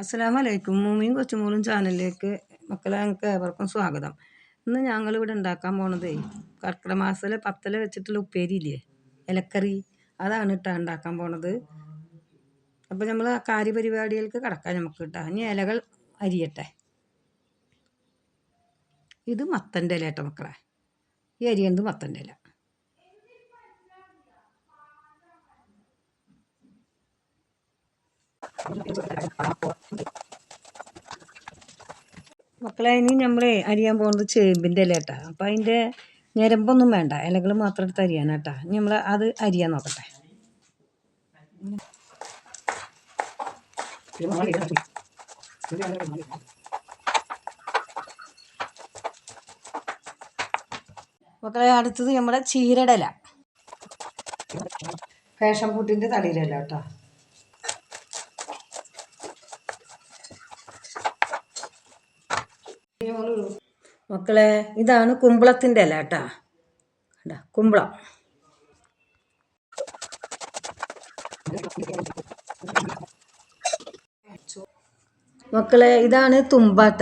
അസ്സലാമു വലൈക്കും മൂമിയും കൊച്ചുമോളും ചാനലിലേക്ക് മക്കളെ ഞങ്ങൾക്ക് ഏവർക്കും സ്വാഗതം. ഇന്ന് ഞങ്ങൾ ഇവിടെ ഉണ്ടാക്കാൻ പോണതേ കർക്കിടക മാസത്തിലെ പത്തല വെച്ചിട്ടുള്ള ഉപ്പേരി ഇല്ലേ? ഇലക്കറി. അതാണ് ഇട്ടാ ഉണ്ടാക്കാൻ പോണത്. അപ്പോൾ നമ്മൾ ആ കാര്യപരിപാടികൾക്ക് കിടക്കാം നമുക്ക് കിട്ടാം ഇനി ഇലകൾ അരിയട്ടെ. ഇത് മത്തന്റെ ഇല കേട്ടോ മക്കളെ. ഈ അരിയണത് മത്തന്റെ ഇല? മക്കളെ ഇനി നമ്മളെ അരിയാൻ പോകുന്നത് ചേമ്പിന്റെ ഇല കേട്ടാ അപ്പം അതിന്റെ ഞരമ്പൊന്നും വേണ്ട. ഇലകൾ മാത്രം എടുത്ത് അരിയാനാട്ടാ. നമ്മൾ അത് അരിയാൻ നോക്കട്ടെ. മക്കളെ അടുത്തത് നമ്മുടെ ചീരടല. ഫാഷൻ ഫുഡിന്റെ തടിയിലല്ല കേട്ടോ. മക്കളെ ഇതാണ് കുമ്പളത്തിന്റെ ഇല കേട്ടാ. കുമ്പളം. മക്കളെ ഇതാണ് തുമ്പാട്ട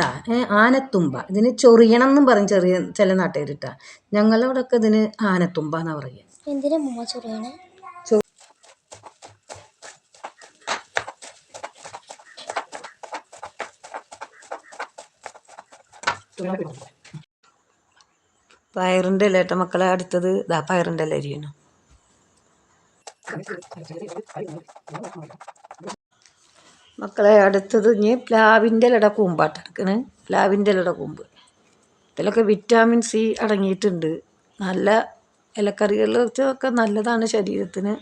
ആനത്തുമ്പ. ഇതിന് ചൊറിയണം എന്നും പറയും ചെറിയ ചില നാട്ടുകാരിട്ടാ. ഞങ്ങളുടെ ഒക്കെ ഇതിന് ആനത്തുമ്പ എന്നാ പറയുക. എന്തിനാ ചൊറിയണേ? പയറിന്റെ ഇല ഏട്ട മക്കളെ അടുത്തത് ഇതാ പയറിന്റെ ഇല അരിയണം. മക്കളെ അടുത്തത് ഇനി പ്ലാവിന്റെ ഇലയുടെ കൂമ്പാട്ട് എടുക്കണ്. പ്ലാവിന്റെ ഇലയുടെ കൂമ്പ്. ഇതിലൊക്കെ വിറ്റാമിൻ സി അടങ്ങിയിട്ടുണ്ട്. നല്ല ഇലക്കറികളൊക്കെ നല്ലതാണ് ശരീരത്തിന്.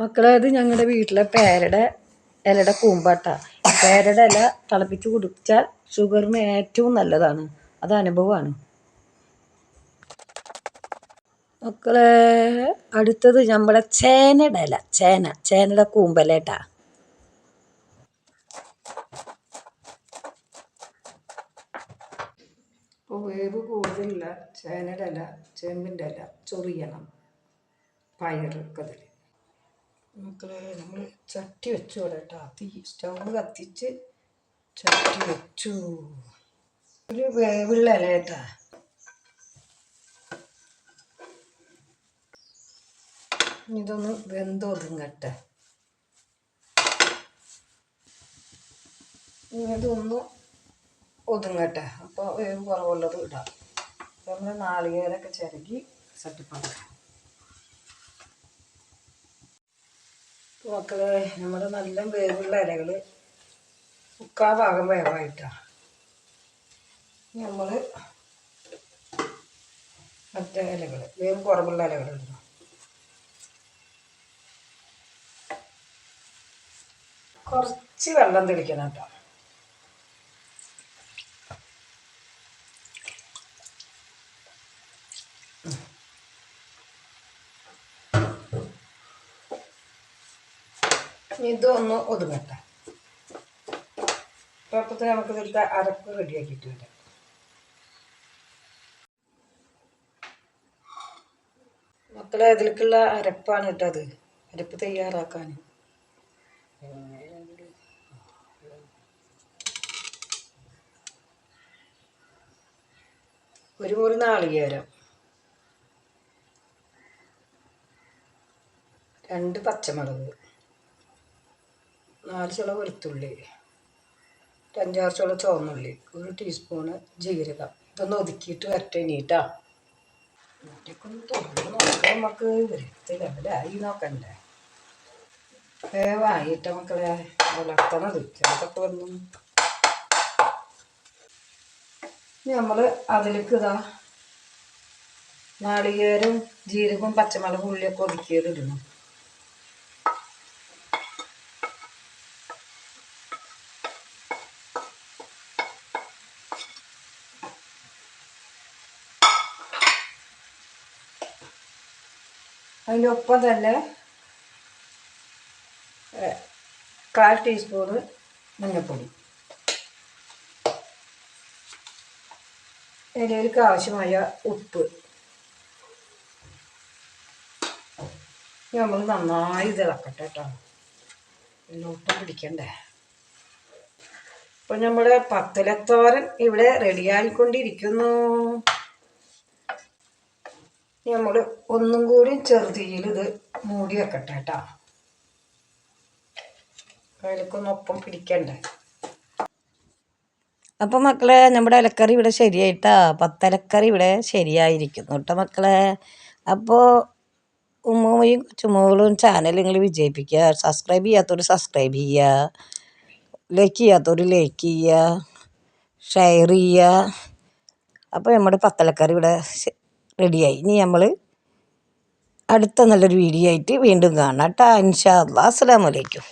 മക്കളെ അത് ഞങ്ങളുടെ വീട്ടിലെ പേരയുടെ ഇലയുടെ കൂമ്പാട്ട. പേരയുടെ ഇല തിളപ്പിച്ച് കുടിച്ചാൽ ഷുഗറിന് ഏറ്റവും നല്ലതാണ്. അത് അനുഭവമാണ്. മക്കളെ അടുത്തത് നമ്മുടെ ചേനയുടെ ഇല. ചേന ചേനയുടെ കൂമ്പലേട്ടാ വേവ് കൂടുതലുള്ള ചേനയുടെ ഇല ചേമ്പിന്റെ ഇല ചൊറിയണം. പയറൊക്കെ ഇതിൽ മക്കളെ നമ്മൾ ചട്ടി വെച്ചു ഇവിടെ കേട്ടോ. തീ സ്റ്റൗ കത്തിച്ച് ചട്ടി വെച്ചു. ഒരു വേവുള്ള ഇല കേട്ടാ? ഇതൊന്ന് വെന്തോതുങ്ങട്ടെ ഇതൊന്ന് ഒതുങ്ങട്ടെ. അപ്പോൾ വേവ് കുറവുള്ളത് ഇടാം. നമ്മൾ നാളികേരൊക്കെ ചിരകി സെറ്റപ്പാക്കാം മക്കളെ നമ്മുടെ നല്ല വേവുള്ള ഇലകൾ മുക്കാ ഭാഗം വേവായിട്ടാണ് നമ്മൾ മറ്റേ ഇലകൾ വേവ് കുറവുള്ള ഇലകൾ ഇടണം കുറച്ച് വെള്ളം തെളിക്കണം കേട്ടോ. ഇതൊന്ന് ഒതുങ്ങട്ടെ. അപ്പത്തിന് നമുക്ക് ഇതിലത്തെ അരപ്പ് റെഡിയാക്കിയിട്ട് വരാം. മക്കളെ അതിലേക്കുള്ള അരപ്പാണ് ഇട്ടത് അരപ്പ് തയ്യാറാക്കാൻ. ഒരു മുറി നാളികേരം. രണ്ട് പച്ചമുളക്. നാല് ചുള വെളുത്തുള്ളി അഞ്ചാറ് ചുള ചുവന്നുള്ളി ഒരു ടീസ്പൂണ് ജീരകം. ഇതൊന്ന് ഒതുക്കിയിട്ട് വരട്ടെ ഇനിട്ടാ തുറന്ന് നോക്കാം നമുക്ക് വരത്ത് ലെവലായി നോക്കണ്ടേ. വാങ്ങിയിട്ട മക്കളെ. വളർത്തണത് ചിലതൊക്കെ വന്നു. നമ്മൾ അതിലേക്ക് ഇതാ നാളികേരം ജീരകവും പച്ചമുളകും ഉള്ളിയൊക്കെ ഒതുക്കിയത് ഇടണം. അതിന്റെ ഒപ്പം തന്നെ കാൽ ടീസ്പൂണ് മഞ്ഞൾപ്പൊടി. ഇലയിലേക്ക് ആവശ്യമായ ഉപ്പ്. നമ്മൾ നന്നായി ഇതിളക്കട്ടെ കേട്ടോ എല്ലോട്ടും പിടിക്കണ്ടേ? അപ്പം നമ്മുടെ പത്തലത്തോരൻ ഇവിടെ റെഡിയായിക്കൊണ്ടിരിക്കുന്നു നമ്മൾ ഒന്നും കൂടി ചെറുതീയിൽ ഇത് മൂടി വെക്കട്ടെ കേട്ടോ അതിലേക്കൊന്നൊപ്പം പിടിക്കണ്ടേ? അപ്പോൾ മക്കളെ നമ്മുടെ ഇലക്കറി ഇവിടെ ശരിയായിട്ടാ. പത്തലക്കറി ഇവിടെ ശരിയായിരിക്കുന്നു കേട്ടോ മക്കളെ. അപ്പോൾ ഉമ്മയും ചുമകളും ചാനൽ നിങ്ങൾ വിജയിപ്പിക്കുക സബ്സ്ക്രൈബ് ചെയ്യാത്തവർ സബ്സ്ക്രൈബ് ചെയ്യുക ലൈക്ക് ചെയ്യാത്തവർ ലൈക്ക് ചെയ്യുക ഷെയർ ചെയ്യുക അപ്പോൾ നമ്മുടെ പത്തലക്കറി ഇവിടെ റെഡിയായി. ഇനി നമ്മൾ അടുത്ത നല്ലൊരു വീഡിയോ ആയിട്ട് വീണ്ടും കാണാം കേട്ടോ. ഇൻഷാ അല്ലാ അസ്സലാമു അലൈക്കും.